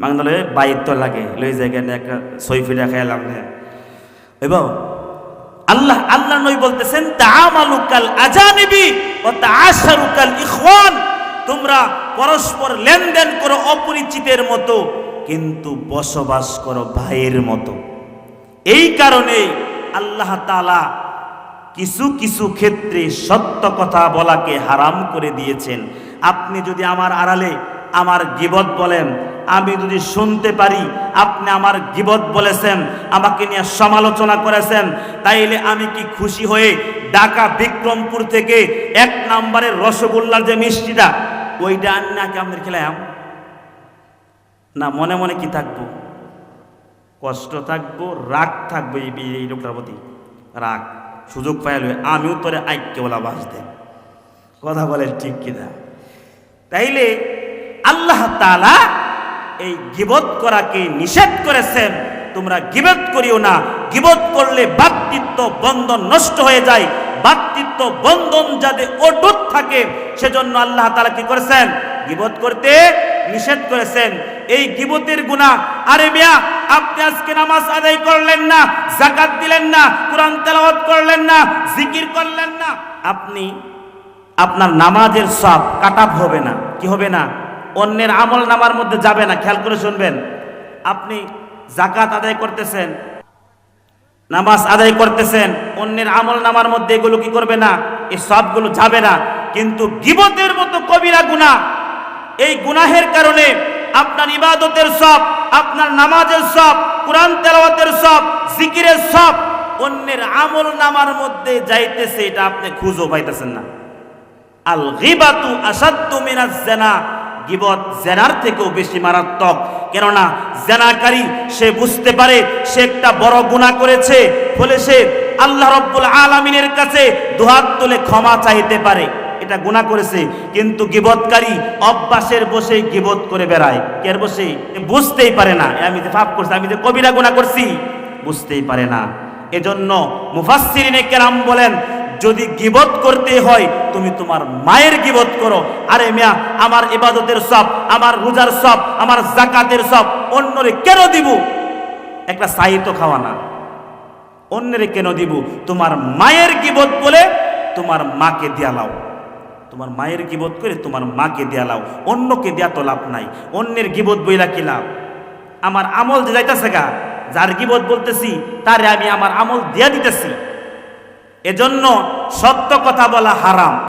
মাংদলে বাইর তো লাগে, লই জায়গায় একটা সই ফিরে খাইলাম না। এবং আল্লাহ আল্লাহ নই বলতেছেন তামালুকাল আজানিবি ও তাশারুকাল ইখওয়ান। তোমরা পরস্পর লেনদেন করো অপরিচিতের মতো, কিন্তু বসবাস করো ভাইয়ের মতো। এই কারণে আল্লাহ তাআলা কিছু কিছু ক্ষেত্রে সত্য কথা বলাকে হারাম করে দিয়েছেন। আপনি যদি আমার আড়ালে আমার গিবত বলেন আমি যদি শুনতে পারি, আপনি আমার গিবত বলেছেন, আমাকে নিয়ে সমালোচনা করেছেন, তাইলে আমি কি খুশি হয়ে ঢাকা বিক্রমপুর থেকে এক নম্বরের রসগোল্লার যে মিষ্টিটা, ওইটা আনি নাকি আমাদের খেলাম? না, মনে মনে কি থাকব? কষ্ট থাকব, রাগ থাকব এই লোকটার প্রতি। রাগ, সুযোগ পাইলে আমিও তোরে আইক্য বলা বাঁচতে কথা বলেন ঠিক কিনা? তাইলে আল্লাহ তাআলা এই গিবত করাকে নিষেধ করেছেন, তোমরা গিবত করিও না। গিবত করলে বাক্তিত্ব বন্ধন নষ্ট হয়ে যায়। বাক্তিত্ব বন্ধন যাতে অটুট থাকে, সেজন্য আল্লাহ তাআলা কি করেছেন? গিবত করতে নিষেধ করেছেন। এই গিবতের গুনাহ, আরে মিয়া, আপনি আজকে নামাজ আদায় করলেন না জাকাত দিলেন না, কোরআন তেলাওয়াত করলেন না, জিকির করলেন না। আপনি আপনার নামাজের সব কাটাপ হবে না। কি হবে না? অন্যের আমল নামার মধ্যে যাবে না, খেয়াল করে শুনবেন। আপনি জাকাত আদায় করতেছেন, নামাজ আদায় করতেছেন, অন্যের আমল নামার মধ্যে এগুলো কি করবে না? এই সবগুলো যাবে না। কিন্তু গিবতের মতো কবিরা গুনাহ, এই গুনাহের কারণে আপনার ইবাদতের সব, আপনার নামাজের সব, কোরআন তেলাওয়াতের সব, জিকিরের সব, অন্যের আমল নামার মধ্যে যাইতেছে, এটা আপনি খুঁজো পাইতেছেন না। আল গিবাতু আসাদ্দু মিনাজ জানা গিবত জেনার থেকেও বেশি মারাত্মক। কেননা জেনাকারী সে বুঝতে পারে, সে একটা বড় গুনাহ করেছে, ফলে সে আল্লাহ রব্বুল আলামিনের কাছে দুহাত তুলে ক্ষমা চাইতে পারে। এটা গুনাহ করেছে, কিন্তু গিবতকারী অভ্যাসের বসেই গিবত করে বেড়ায়। কের বসে বুঝতেই পারে না। আমি যে পাপ করছি, আমি যে কবিরা গুনাহ করছি, বুঝতেই পারে না। এজন্য মুফাসসিরিনে কেরাম বলেন যদি গিবত করতে হয়, তুমি তোমার মায়ের গিবত করো। আরে মিয়া, আমার ইবাদতের সব, আমার রোজার সব, আমার জাকাতের সব অন্যরে কেন দিব? একটা সাহিত্য খাওয়া না। অন্যরে কেন দিব? তোমার মায়ের গিবত বলে তোমার মাকে দিয়া লাও। তোমার মায়ের গিবত করে তোমার মাকে দেয়া লাও। অন্যকে দেয়া তো লাভ নাই। অন্যের গিবত বইলা কি লাভ? আমার আমল যে যাইতেছে গা, যার গিবত বলতেছি, তারে আমি আমার আমল দিয়া দিতেছি। এজন্য সত্য কথা বলা হারাম।